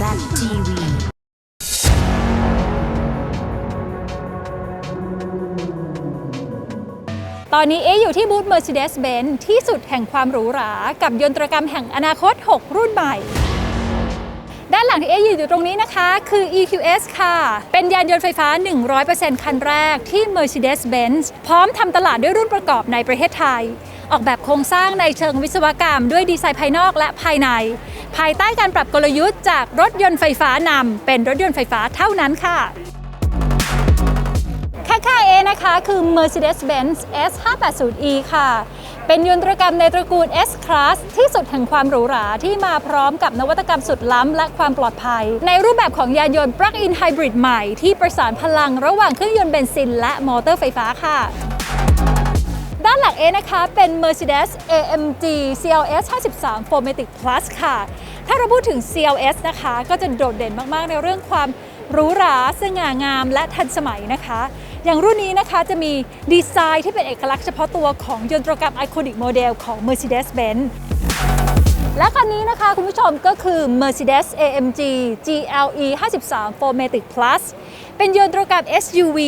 ZTV ตอนนี้เอ๊อยู่ที่บูธ Mercedes-Benz ที่สุดแห่งความหรูหรา กับยนตรกรรมแห่งอนาคต 6 รุ่นใหม่ ด้านหลังที่เอ๊ยืนอยู่ตรงนี้นะคะ คือ EQS ค่ะ เป็นยานยนต์ไฟฟ้า 100%คันแรกที่ Mercedes-Benz พร้อมทำตลาดด้วยรุ่นประกอบในประเทศไทย ออกแบบโครงสร้างในเชิงวิศวกรรม ด้วยดีไซน์ภายนอกและภายใน ภายใต้การปรับกลยุทธ์จากรถยนต์ไฟฟ้านำเป็นรถยนต์ไฟฟ้าเท่านั้นค่ะค่าๆเอนะคะคือ Mercedes-Benz S580e ค่ะ เป็นยนตรกรรมในตระกูล S-Class ที่สุดแห่งความหรูหราที่มาพร้อมกับนวัตกรรมสุดล้ำและความปลอดภัย ในรูปแบบของยานยนต์ Plug-in Hybrid ใหม่ ที่ประสานพลังระหว่างเครื่องยนต์เบนซินและมอเตอร์ไฟฟ้าค่ะ ด้านหลังเอนะคะเป็น Mercedes AMG CLS 53 4MATIC Plus ค่ะ ถ้าเราพูดถึง CLS นะคะ ก็จะโดดเด่นมากๆ ในเรื่องความหรูหราสง่างามและทันสมัยนะคะ อย่างรุ่นนี้นะคะจะมีดีไซน์ที่เป็นเอกลักษณ์เฉพาะตัวของยนตรกรรมไอคอนิกโมเดลของ Mercedes-Benz และคันนี้นะคะคุณผู้ชมก็คือ Mercedes AMG GLE 53 4MATIC Plus เป็นยนตรกรรม SUV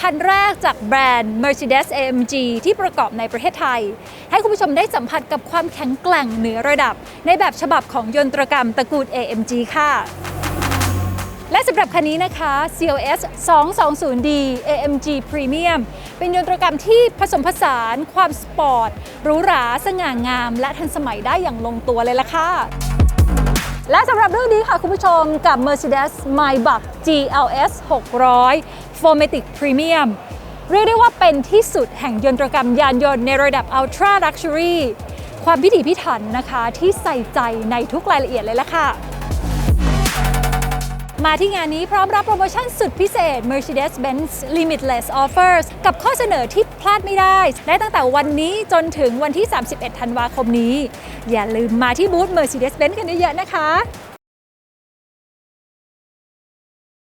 คันแรกจากแบรนด์ Mercedes AMG ที่ประกอบในประเทศไทย ให้คุณผู้ชมได้สัมผัสกับความแข็งแกร่งเหนือระดับ ในแบบฉบับของยนตรกรรมตระกูล AMG ค่ะ และสำหรับคันนี้นะคะ CLS 220D AMG Premium เป็นยนตรกรรมที่ผสมผสานความสปอร์ตหรูหราสง่างาม และทันสมัยได้อย่างลงตัวเลยล่ะค่ะและสำหรับเรื่องนี้ค่ะคุณผู้ชมกับ Mercedes Maybach GLS 600 4MATIC Premium เรียกได้ว่าเป็นที่สุดแห่งยนตรกรรมยานยนต์ในระดับ Ultra Luxury ความพิถีพิถันนะคะที่ใส่ใจในทุกรายละเอียดเลยล่ะค่ะ มาที่งานนี้พร้อมรับโปรโมชั่นสุดพิเศษ Mercedes-Benz Limitless Offers กับข้อเสนอที่พลาดไม่ได้ ได้ตั้งแต่วันนี้จนถึงวันที่ 31 ธันวาคมนี้ อย่าลืมมาที่บูธ Mercedes-Benz กันเยอะๆนะคะ